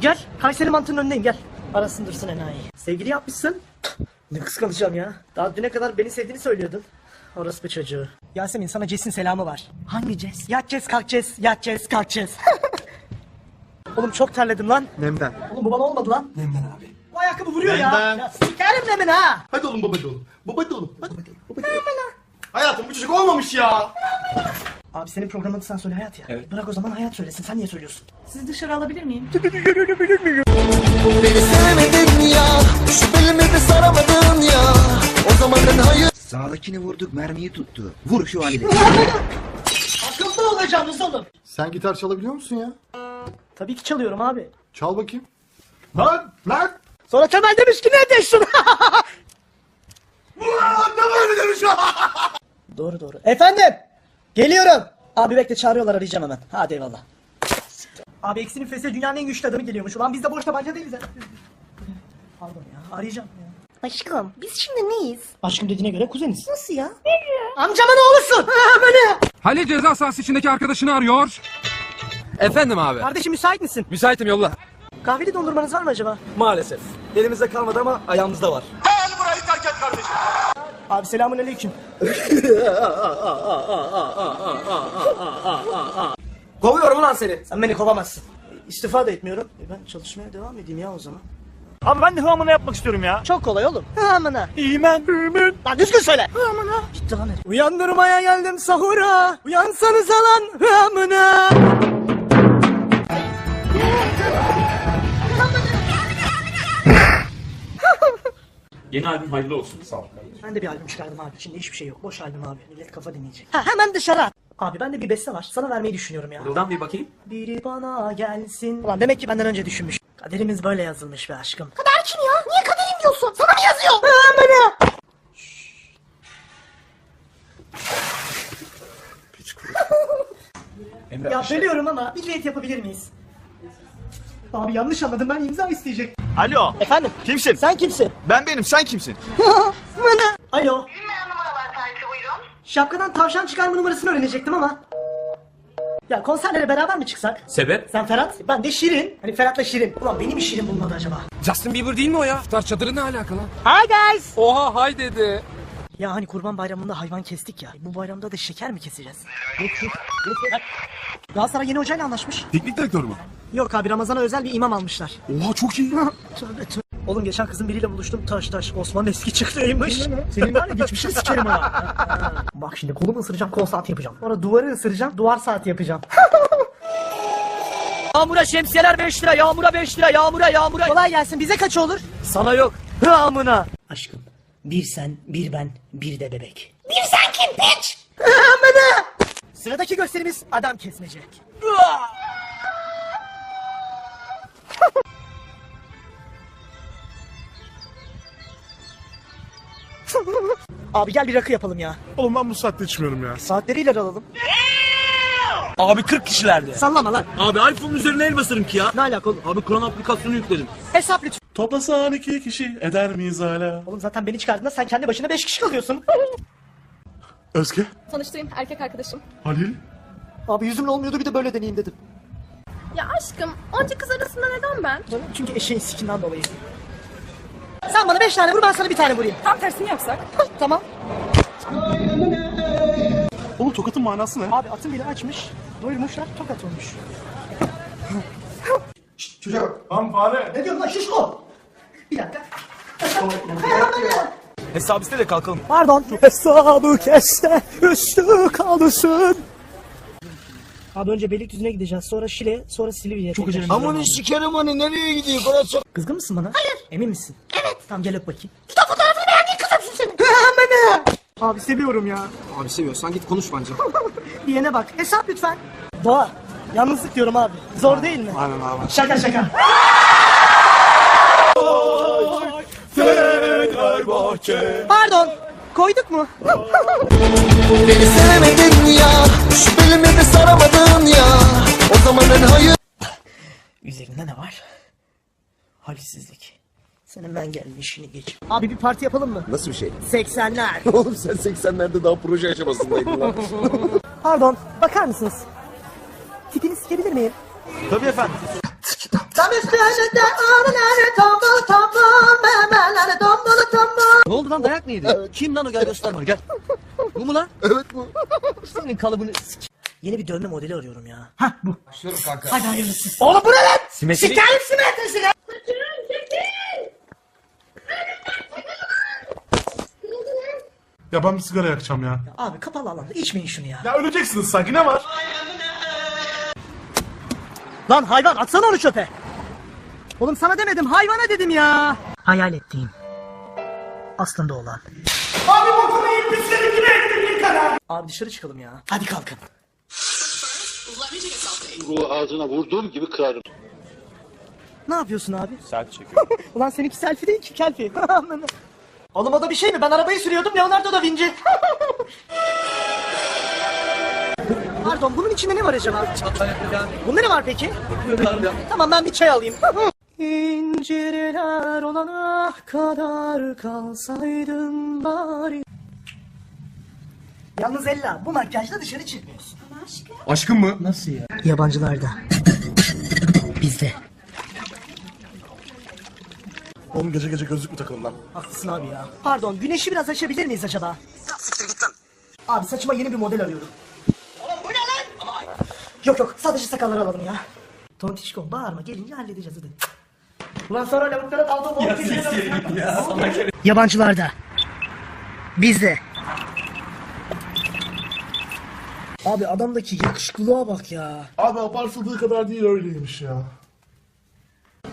Gel. Kayseri mantının önündeyim gel. Arasın dursun enayi. Sevgili yapmışsın. Ne kıskanacağım ya. Daha düne kadar beni sevdiğini söylüyordun. Orası bir çocuğu. Yasemin sana Ces'in selamı var. Hangi Ces? Yat Ces kalk Ces. Yat Ces kalk Ces. Oğlum çok terledim lan. Nemden. Oğlum bu bana olmadı lan. Nemden abi. Bu ayakkabı vuruyor ya. Nemden. Ya sikerim nemin ha. Hadi oğlum babacı oğlum. Babacı oğlum. Hadi. Babacı oğlum. Hayatım bu çocuk olmamış ya. Abi senin programın adı sen söyle hayat ya. Evet. Bırak o zaman hayat söylesin. Sen niye söylüyorsun? Sizi dışarı alabilir miyim? Beni sevmedin ya Şu belimi de saramadın ya O zamanın hayır Sağdakini vurduk mermiyi tuttu. Vur şu halini. Akıllı olacaksınız oğlum. Sen gitar çalabiliyor musun ya? Tabii ki çalıyorum abi. Çal bakayım. Lan lan. Sonra Temel demiş ki ne diyorsun? Ulan ne böyle demiş ya. doğru doğru. Efendim. Geliyorum. Abi bekle çağırıyorlar arayacağım hemen. Hadi eyvallah. Abi eksinin fesle dünyanın en güçlü adamı geliyormuş. Ulan biz de boş tabanca değiliz. ha. Pardon ya arayacağım ya. Aşkım biz şimdi neyiz? Aşkım dediğine göre kuzeniz. Nasıl ya? Amcamın oğlusun. Ha, Böyle. Halil ceza sahası içindeki arkadaşını arıyor. Efendim abi. Kardeşim müsait misin? Müsaitim yolla. Kahveli dondurmanız var mı acaba? Maalesef. Elimizde kalmadı ama ayağımızda var. Abi selamun aleyküm. Kovuyorum ulan seni. Sen beni kovamazsın. İstifa da etmiyorum. E ben çalışmaya devam edeyim ya o zaman. Abi ben de hıvamını yapmak istiyorum ya. Çok kolay oğlum. Hımına. İmen. İmen. Lan düzgün söyle. Hımına. Gitti lan herif. Uyandırmaya geldim sahura. Uyansanız lan hımına. Yeni albüm hayırlı olsun. Sağ ol. Ben de bir albüm çıkardım abi. Şimdi hiçbir şey yok. Boş albüm abi. Millet kafa dinleyecek. Ha hemen dışarı at. Abi bende bir beste var. Sana vermeyi düşünüyorum ya. Buradan bir bakayım. Biri bana gelsin. Ulan demek ki benden önce düşünmüş. Kaderimiz böyle yazılmış be aşkım. Kader kim ya? Niye kaderim diyorsun? Sana mı yazıyor? Hımına. Ya bölüyorum ama bir düet yapabilir miyiz? Abi yanlış anladım ben imza isteyecek. Alo. Efendim? Kimsin? Sen kimsin? Ben benim. Sen kimsin? Alo. Tarifi buyurun. Şapkadan tavşan çıkarma numarasını öğrenecektim ama. Ya konserlere beraber mi çıksak? Sebep? Sen Ferhat, ben de Şirin. Hani Ferhat'la Şirin. Ulan beni mi Şirin bulmadı acaba? Justin Bieber değil mi o ya? İftar çadırı ne alakalı? Hi guys. Oha hay dedi. Ya hani kurban bayramında hayvan kestik ya. Bu bayramda da şeker mi keseceğiz? Galatasaray yeni hocayla anlaşmış. Teknik direktör mü? Yok abi Ramazan'a özel bir imam almışlar. Oha çok iyi. Tövbe tövbe. Oğlum geçen kızın biriyle buluştum taş taş Osman eski çıktıymış. Senin var ya geçmişini sikerim ha. Bak şimdi kolumu ısıracağım kol saati yapacağım. Sonra duvarı ısıracağım duvar saati yapacağım. Yağmura şemsiyeler 5 lira, yağmura 5 lira, yağmura yağmura. Kolay gelsin bize kaç olur? Sana yok. Hı amına. Aşkım bir sen bir ben bir de bebek. Bir sen kim piç? Sıradaki gösterimiz adam kesmece. Abi gel bir rakı yapalım ya. Oğlum ben bu saatte içmiyorum ya. Saatleriyle alalım. Abi 40 kişilerde. Sallama lan. Abi iPhone'un üzerine el basarım ki ya. Ne alaka oğlum? Abi Kur'an aplikasyonu yükledim. Hesap lütfen. Toplasan iki kişi eder miyiz hala? Oğlum zaten beni çıkardığında sen kendi başına 5 kişi kalıyorsun. Özge. Tanıştırayım erkek arkadaşım. Halil. Abi yüzümle olmuyordu bir de böyle deneyeyim dedim. Ya aşkım onca kız arasında neden ben? Çünkü eşeğin sikinden dolayı. Sen bana 5 tane vur ben sana bir tane vurayım. Tam tersini yapsak. tamam. Oğlum tokatın manası ne? Abi atın biri açmış. Doyurmuşlar tokat olmuş. Çocuk. Lan fare. Ne diyorsun lan şişko? Bir dakika. Hesap iste de kalkalım. Pardon. Hesabı keste üstü kalsın. Abi önce Beylikdüzü'ne gideceğiz. Sonra Şile, sonra Silivri'ye. Çok acele. Aman sikerim hani nereye gidiyor Burası Kızgın mısın bana? Hayır. Emin misin? Evet. Tamam gel öp bakayım. Kitap fotoğrafını beğendiğin kız öpsün seni. Abi seviyorum ya. Abi seviyorsan git konuş bence. Diyene bak. Hesap lütfen. Doğa. Yalnızlık diyorum abi. Zor değil mi? Aynen abi. Şaka şaka. Pardon. Koyduk mu? Beni sevmedin ya Şu belimi de saramadın ya O zamanın hayır Üzerinde ne var? Halsizlik. Senin ben gelmişini geç. Abi bir parti yapalım mı? Nasıl bir şey? 80'ler. Oğlum sen 80'lerde daha proje aşamasındaydın lan. Pardon. Bakar mısınız? Tipini sikebilir miyim? Tabii efendim. tombul tombul memeleri tombul tombul. Ne oldu lan dayak mı yedin? Kim lan o gel göster bana gel. Bu mu lan? Evet bu. Senin kalıbını s- Yeni bir dövme modeli arıyorum ya. Başlıyorum kanka. Hadi hayırlısı. Oğlum bu ne lan? Simetri. Sikerim simetrisine. Ya ben bir sigara yakacağım ya. Abi kapalı alanda içmeyin şunu ya. Ya öleceksiniz sanki ne var? Lan hayvan atsana onu çöpe. Oğlum sana demedim hayvana dedim ya. Hayal ettiğim. Aslında olan. Abi bokunu yiyip pisleri kime ettin yıkana? Abi dışarı çıkalım ya. Hadi kalkın. Bu ağzına vurduğum gibi kırarım. Ne yapıyorsun abi? Selfie çekiyorum. Ulan seninki selfie değil ki kelfi. Oğlum o da bir şey mi? Ben arabayı sürüyordum Leonardo da Vinci. Pardon bunun içinde ne var acaba? Bunda ne var peki? tamam ben bir çay alayım. İncirler olana kadar kalsaydın bari. Yalnız Ella bu makyajla dışarı çıkmıyorsun. Aşkım mı? Nasıl ya? Yabancılarda. Bizde. Oğlum gece gece gözlük mü takılın lan? Haklısın abi ya. Pardon güneşi biraz açabilir miyiz acaba? Siktir git lan. Abi saçıma yeni bir model arıyorum. Oğlum bu ne lan? Yok yok sadece sakalları alalım ya. Tontişkom bağırma gelince halledeceğiz hadi. Ulan sonra lavuklara daldım. Ya Yabancılarda. Bizde. Abi adamdaki yakışıklılığa bak ya. Abi abartıldığı kadar değil öyleymiş ya.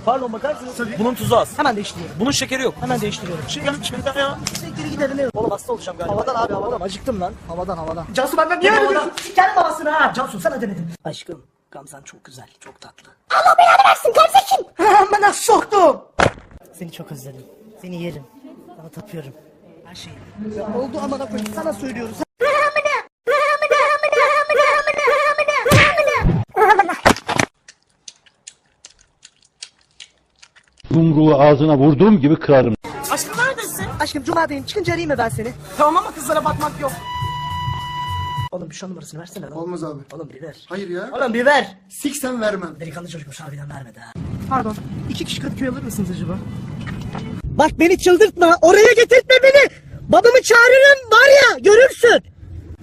Pardon bakar mısınız? Bunun tuzu az. Hemen değiştiriyorum. Bunun şekeri yok. Hemen değiştiriyorum. Şey gelmiş benden ya. Siktir gidelim ne? Oğlum hasta olacağım galiba. Havadan abi havadan. Acıktım lan. Havadan havadan. Cansu benden niye öyle Sikerim babasını ha. Cansu sana demedim. Aşkım. Gamzan çok güzel. Çok tatlı. Allah belanı versin. Gamze kim? Bana soktum. Seni çok özledim. Seni yerim. Sana tapıyorum. Her şeyi. Ya oldu amına koyayım. Sana söylüyoruz. Yumruğu ağzına vurduğum gibi kırarım. Aşkım neredesin? Aşkım cumadayım. Çıkınca arayayım mı ben seni? Tamam ama kızlara bakmak yok. Oğlum bir şu numarasını versene lan. Olmaz abi. Oğlum bir ver. Hayır ya. Oğlum bir ver. Siksen vermem. Delikanlı çocukmuş harbiden vermedi ha. Pardon. iki kişi Kadıköy alır mısınız acaba? Bak beni çıldırtma. Oraya getirtme beni. Babamı çağırırım var ya görürsün.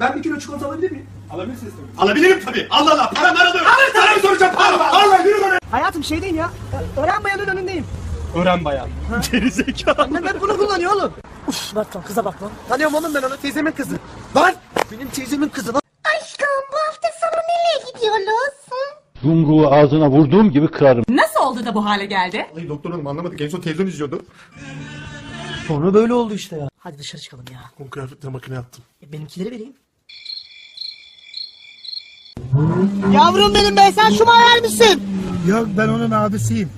Ben bir kilo çikolata alabilir miyim? Alabilirsiniz tabii. Alabilirim tabii. Allah Allah. Param alıyorum. Alır Sana mı soracağım? Param var. Allah yürü bana. Hayatım şey değil ya. Öğren bayanın önündeyim. Öğren bayan. Geri zekalı. Annem ben bunu kullanıyor oğlum. Uf bak lan kıza bak lan. Tanıyorum oğlum ben onu teyzemin kızı. Lan. Benim teyzemin kızı lan. Aşkım bu hafta sonu nereye gidiyoruz? Yumruğu ağzına vurduğum gibi kırarım. Nasıl oldu da bu hale geldi? Ay doktor hanım anlamadık. En son televizyon izliyordu. Sonra böyle oldu işte ya. Hadi dışarı çıkalım ya. Kum kıyafetleri makineye attım. E, benimkileri vereyim. Yavrum benim ben sen şuma ver misin? Yok ben onun abisiyim.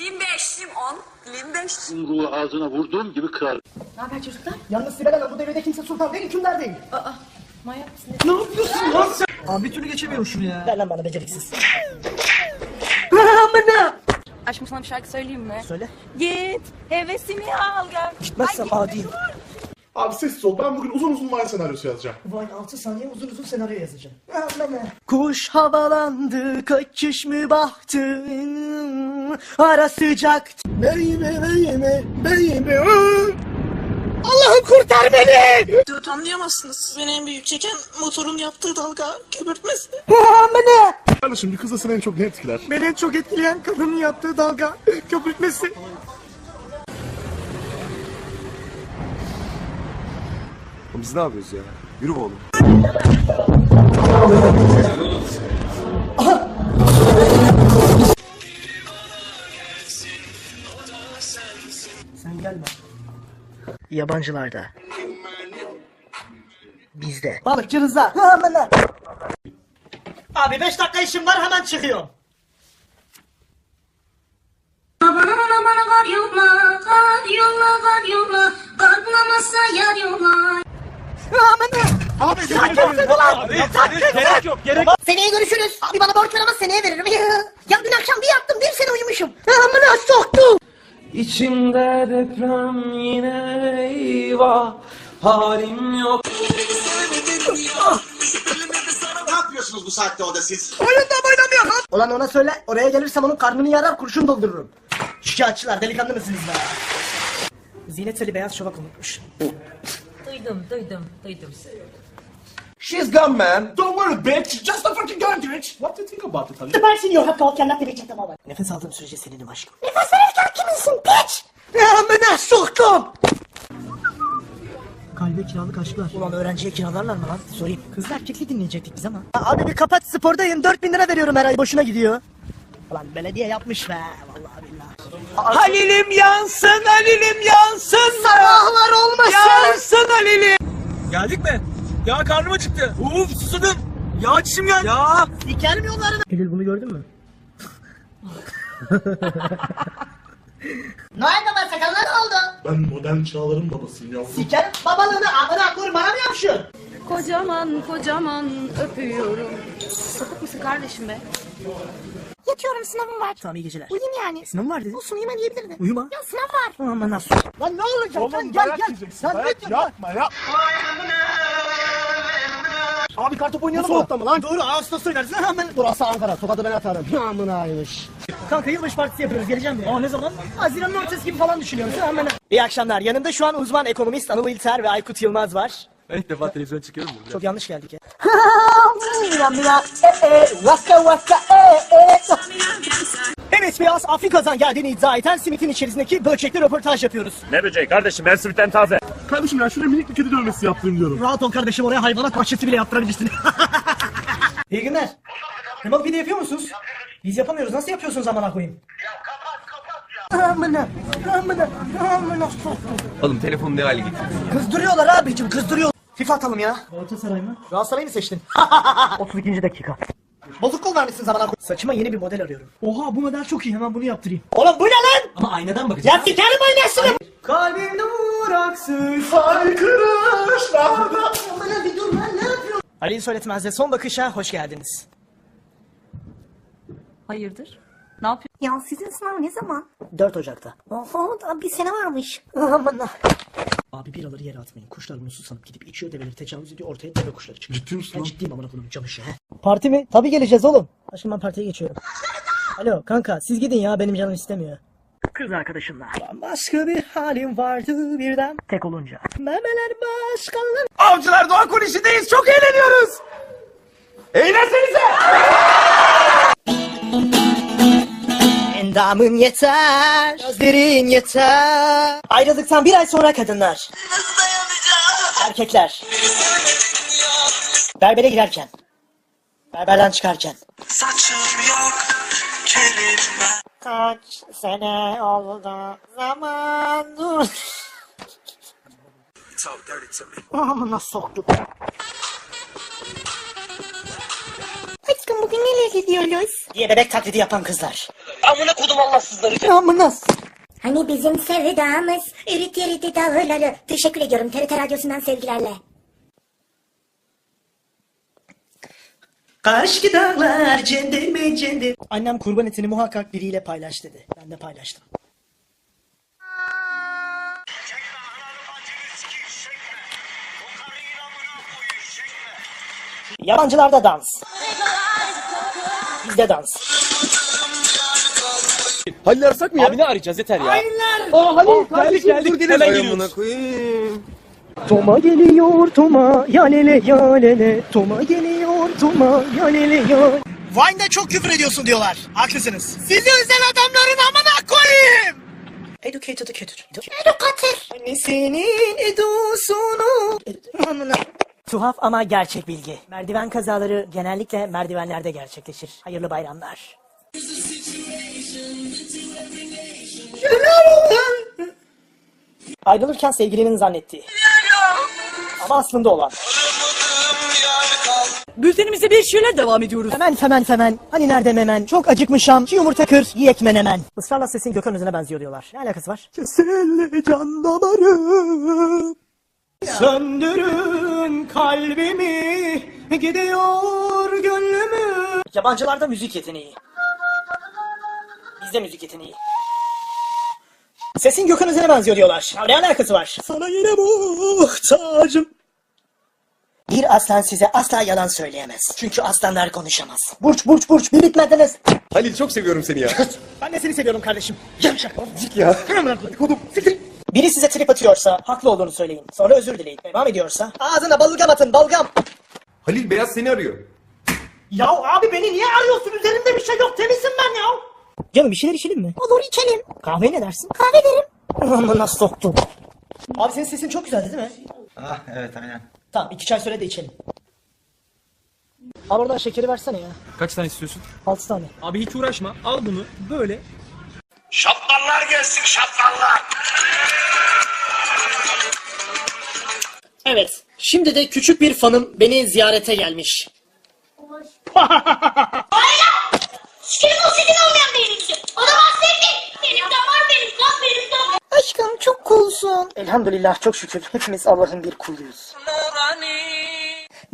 Limonun yarısı ne denir? 25 limon. 25. Yumruğu ağzına vurduğum gibi kırarım. Ne haber çocuklar? Yalnız Sibel Hanım bu devirde kimse sultan değil hükümdar değil. Aa, manyak mısın? Ne yapıyorsun lan sen? Abi bir türlü geçemiyorum şunu ya. Ver lan bana beceriksiz. Amına! Aşkım sana bir şarkı söyleyeyim mi? Söyle. Git hevesimi al gel. Gitmezsem adiyim. Abi sessiz ol. Ben bugün uzun uzun vay senaryosu yazacağım. Vay 6 saniye uzun uzun senaryo yazacağım. Kuş havalandı kaçış mı bahtı ara sıcak. Beyime beyime beyime. Allah'ım kurtar beni. Anlayamazsınız. Beni en büyük çeken motorun yaptığı dalga köpürtmesi. Kardeşim bir kızla seni en çok ne etkiler? Beni en çok etkileyen kadının yaptığı dalga köpürtmesi. Biz ne yapıyoruz ya? Yürü oğlum. Sen gelme. Yabancılarda. Bizde. Balıkçı Rıza. Abi 5 dakika işim var hemen çıkıyorum. Aman aman kar yolla, kar yolla, kar yolla. Kar bulamazsa yar yolla. Amına. Abi sakin ulan. Gerek yok. Gerek Seneye görüşürüz. Abi bana borç ver ama seneye veririm. ya dün akşam bir yattım bir sene uyumuşum. Amına soktum. İçimde deprem yine eyvah. Halim yok. Ne yapıyorsun yapıyorsunuz bu saatte orada siz? Ulan ona söyle oraya gelirsem onun karnını yarar kurşun doldururum. Şikayetçiler delikanlı mısınız be? Zinet Ali beyaz şovak unutmuş. Duydum, duydum, duydum. She's gone man. Don't worry bitch. Just a fucking gun bitch. What do you think about it honey? Süpersin yok hakkı ol kendine bir çektim ama. Nefes aldığım sürece seninim aşkım. Nefes verirken kiminsin piç? Ya amına soktum. Kalbe kiralık aşklar. Ulan öğrenciye kiralarlar mı lan? Sorayım. Kızlar erkekli dinleyecektik biz ama. Abi bir kapat spordayım 4000 lira veriyorum her ay boşuna gidiyor. Ulan belediye yapmış be vallahi billahi. Halilim yansın, Halilim yansın. Sabahlar olmasın. Yansın Halilim. Geldik mi? Ya karnım acıktı. Uf susadım. Ya çişim geldi. Ya. Siker mi yollarını? Eylül bunu gördün mü? Noel Baba sakalına ne oldu? Ben modern çağların babasıyım ya. Sikerim babalığını amına koyayım bana mı yapışıyorsun? Kocaman kocaman öpüyorum. Sapık mısın kardeşim be? Yatıyorum sınavım var. Tamam iyi geceler. Uyuyayım yani. Sınavım var dedin. Olsun uyuma diyebilirdin. Uyuma. Ya sınav var. Aman nasıl? Lan ne olacak? Lan gel gel. Sen ne diyorsun? Yapma ya. Abi kartop oynayalım mı? Soğukta mı lan? Doğru Ağustos oynarız. Hemen. Burası Ankara. Tokadı ben atarım. Amınaymış. Kanka yılbaşı partisi yapıyoruz. Geleceğim mi? Aa ne zaman? Haziran'ın ortası gibi falan düşünüyoruz. Hemen. İyi akşamlar. Yanımda şu an uzman ekonomist Anıl İlter ve Aykut Yılmaz var. Ben ilk defa televizyon çıkıyorum. Çok yanlış geldik ya. Evet Beyaz Afrika'dan geldiğini iddia eden simitin içerisindeki böcekli röportaj yapıyoruz. Ne böceği kardeşim ben simitten taze. Kardeşim ya şuraya minik bir kedi dövmesi yaptırayım diyorum. Rahat ol kardeşim oraya hayvanat bahçesi bile yaptırabilirsin. İyi günler. Remote pide yapıyor musunuz? Biz yapamıyoruz. Nasıl yapıyorsunuz amına koyayım? Ya kapat kapat ya. Amına amına amına. Oğlum telefonu ne hale getirdin? Kızdırıyorlar abicim kızdırıyor. FIFA atalım ya. Galatasaray mı? Galatasaray'ı mı seçtin? 32. dakika. Bozuk kol vermişsin zamana koy. Saçıma yeni bir model arıyorum. Oha bu model çok iyi hemen bunu yaptırayım. Oğlum bu ne lan? Ama aynadan bakacağız. Ya sikerim aynasını. Kalbim duraksız haykırışlarda. Bana bir dur lan ne yapıyorsun? Ali Söyletmez'de son bakışa hoş geldiniz. Hayırdır? Ne yapıyorsun? Ya sizin sınav ne zaman? 4 Ocak'ta. Oho daha bir sene varmış. Aman. Abi biraları yere atmayın. Kuşlar bunu susanıp gidip içiyor develeri tecavüz ediyor ortaya deve kuşları çıkıyor. Ciddi misin Ben lan? ciddiyim amına koyayım camışı he. Parti mi? Tabii geleceğiz oğlum. Aşkım ben partiye geçiyorum. Alo kanka siz gidin ya benim canım istemiyor. Kız arkadaşımla. Başka bir halim vardı birden. Tek olunca. Memeler başkaları. Avcılar Doğa Kulesi'ndeyiz. Çok eğleniyoruz. Eğlensenize. Endamın yeter, gözlerin yeter. Ayrıldıktan bir ay sonra kadınlar. Erkekler. Berbere girerken. Berberden çıkarken. Kaç sene oldu zaman dur. Amına soktuk. Aşkım bugün nereye gidiyoruz? Diye bebek taklidi yapan kızlar. Hani bizim sevdamız ürüt yeridi dağları. Teşekkür ediyorum TRT Radyosu'ndan sevgilerle. Karşı dağlar cendeme cendem. Annem kurban etini muhakkak biriyle paylaş dedi. Ben de paylaştım. Yabancılarda dans. Bizde dans. Halil arasak mı ya? Abi ne arayacağız yeter ya. Aa Halil geldik geldik. Hemen geliyoruz. Toma geliyor Toma yalele yalele Toma geliyor Toma yalele yalele Vine'da çok küfür ediyorsun diyorlar. Haklısınız. Sizi özel adamların amına koyayım. Educated kötüdür. Edukatif. Annesinin edusunu. Amına. Tuhaf ama gerçek bilgi. Merdiven kazaları genellikle merdivenlerde gerçekleşir. Hayırlı bayramlar. Ayrılırken sevgilinin zannettiği. Ama aslında olan. Bültenimize bir şeyler devam ediyoruz. Hemen hemen hemen. Hani nerede memen? Çok acıkmışam. Şu yumurta kır. Yiyek menemen. Israrla sesin Gökhan Özen'e benziyor diyorlar. Ne alakası var? Kesinle can damarım. Söndürün kalbimi. Gidiyor gönlümü. Yabancılarda müzik yeteneği. Bizde müzik yeteneği. Sesin Gökhan Özen'e benziyor diyorlar. Ne alakası var? Sana yine muhtacım. Bir aslan size asla yalan söyleyemez. Çünkü aslanlar konuşamaz. Burç burç burç bir bitmediniz. Halil çok seviyorum seni ya. Ben de seni seviyorum kardeşim. Yavşak. ya. Kodum. Siktir. Biri size trip atıyorsa haklı olduğunu söyleyin. Sonra özür dileyin. Devam ediyorsa ağzına balgam atın balgam. Halil Beyaz seni arıyor. Ya abi beni niye arıyorsun? Üzerimde bir şey yok. Temizim ben ya. Canım bir şeyler içelim mi? Olur içelim. Kahve ne dersin? Kahve derim. Aman nasıl soktum. Abi senin sesin çok güzeldi değil mi? Ah evet aynen. Tamam iki çay söyle de içelim. Al oradan şekeri versene ya. Kaç tane istiyorsun? Altı tane. Abi hiç uğraşma. Al bunu böyle. Şaptallar gelsin şaptallar. Evet. Şimdi de küçük bir fanım beni ziyarete gelmiş. Senin o senin olmayan benimki. O da bahsetti. Benim damar benim kan benim damar. Aşkım çok coolsun. Elhamdülillah çok şükür hepimiz Allah'ın bir kuluyuz.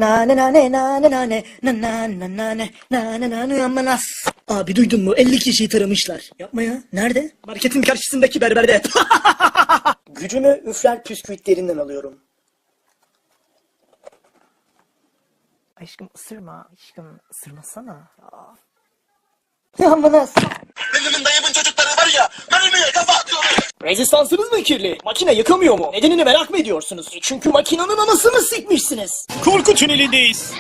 Nane nane nane nane na na na nane nane amanas. Abi duydun mu? 50 kişiyi taramışlar. Yapma ya. Nerede? Marketin karşısındaki berberde. Gücümü üfler püsküvitlerinden alıyorum. Aşkım ısırma. Aşkım ısırmasana. Amanas. Benim dayımın çocukları var ya mermiye kafa atıyorlar. Rezistansınız mı kirli? Makine yıkamıyor mu? Nedenini merak mı ediyorsunuz? E Çünkü makinenin anasını sikmişsiniz. Korku tünelindeyiz.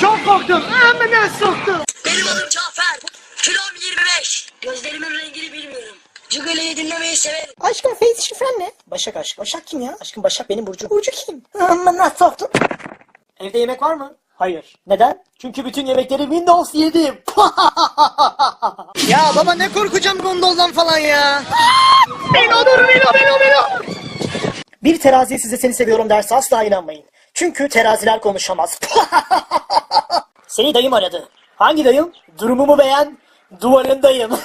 Çok korktum. Amına soktum. Benim adım Cafer. Kilom 25. Gözlerimin rengini bilmiyorum. Cigaleyi dinlemeyi severim. Aşkım face şifren ne? Başak aşk. Başak kim ya? Aşkım Başak benim Burcu. Burcu kim? Amına soktum. Evde yemek var mı? Hayır. Neden? Çünkü bütün yemekleri Windows yedim. ya baba ne korkacağım gondoldan falan ya. Beni olur beni beni beni. Bir teraziye size seni seviyorum derse asla inanmayın. Çünkü teraziler konuşamaz. Seni dayım aradı. Hangi dayım? Durumumu beğen. Duvarındayım.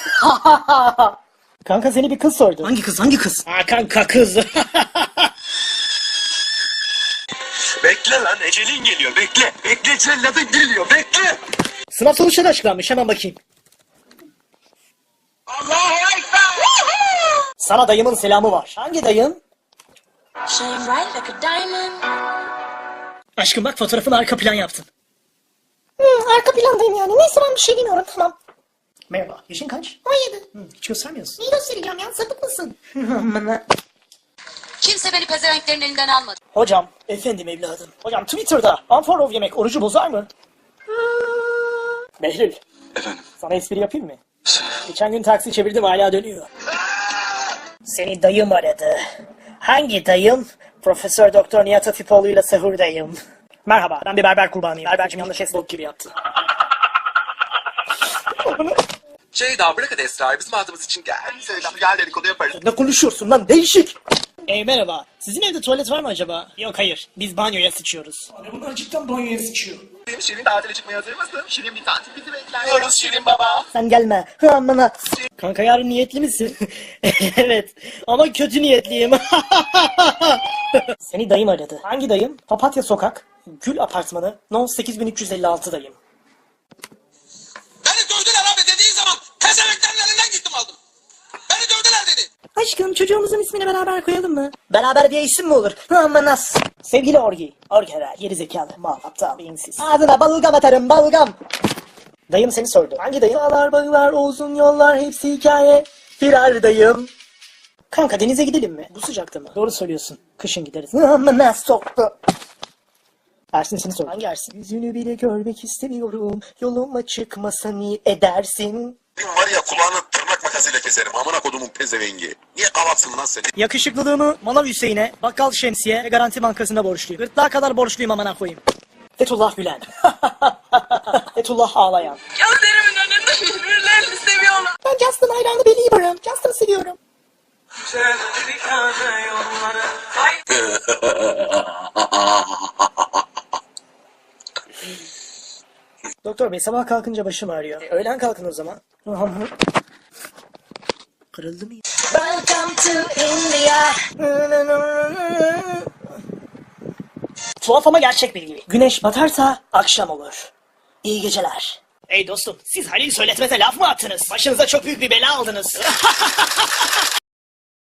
kanka seni bir kız sordu. Hangi kız? Hangi kız? Ha kanka kız. Bekle lan ecelin geliyor bekle. Bekle celladın geliyor bekle. Sınav sonuçları açıklanmış hemen bakayım. Allahu Ekber. Sana dayımın selamı var. Hangi dayın? Shine bright like a diamond. Aşkım bak fotoğrafını arka plan yaptın. Hı, arka plandayım yani. Neyse ben bir şey demiyorum tamam. Merhaba. Yaşın kaç? 17. Hı, hiç göstermiyorsun. Neyi göstereceğim ya? Sapık mısın? Kimse beni pezevenklerin elinden almadı. Hocam. Efendim evladım. Hocam Twitter'da unfollow yemek orucu bozar mı? Behlül. Efendim. Sana espri yapayım mı? Geçen gün taksi çevirdim hala dönüyor. Seni dayım aradı. Hangi dayım? Profesör Doktor Nihat Hatipoğlu ile sahurdayım. Merhaba ben bir berber kurbanıyım. Berbercim yanlış esbok gibi yaptı. Şeyda bırak hadi Esra'yı bizim adımız için gel. Gel dedikodu yaparız. Ne konuşuyorsun lan değişik. E merhaba. Sizin evde tuvalet var mı acaba? Yok hayır. Biz banyoya sıçıyoruz. Abi bunlar cidden banyoya sıçıyor. Şirin tatile çıkmaya hazır mısın? Şirin bir tatil bizi bekler. Diyoruz Şirin baba. Sen gelme. Hı amına. Kanka yarın niyetli misin? evet. Ama kötü niyetliyim. Seni dayım aradı. Hangi dayım? Papatya Sokak. Gül Apartmanı. No 8356 dayım. Beni dövdüler abi dediği zaman tezemeklerin elinden gittim aldım. Aşkım çocuğumuzun ismini beraber koyalım mı? Beraber diye isim mi olur? Amanas. Sevgili Orgi. Orgi herhalde. Geri zekalı. Mal. Aptal. Beyinsiz. Ağzına balgam atarım balgam. Dayım seni sordu. Hangi dayım? Dağlar bağlar uzun yollar hepsi hikaye. Firar dayım. Kanka denize gidelim mi? Bu sıcakta mı? Doğru söylüyorsun. Kışın gideriz. Amanas soktu. Ersin seni sordu. Hangi Ersin? Yüzünü bile görmek istemiyorum. Yoluma çıkmasa niye edersin? Var ya kulağını tırnak makasıyla keserim. Amına kodumun pezevengi. Niye avatsın lan seni? Yakışıklılığımı Manav Hüseyin'e, Bakkal Şemsiye ve Garanti Bankası'na borçluyum. Gırtlağa kadar borçluyum amına koyayım. Fethullah Gülen. Fethullah ağlayan. Gözlerimin önünde birbirlerini seviyorlar. Ben Justin hayranı Belieber'ım. Justin'ı seviyorum. Doktor bey sabah kalkınca başım ağrıyor. E, öğlen kalkın o zaman. India. Tuhaf ama gerçek bilgi. Güneş batarsa akşam olur. İyi geceler. Ey dostum siz Halil söyletmeze laf mı attınız? Başınıza çok büyük bir bela aldınız.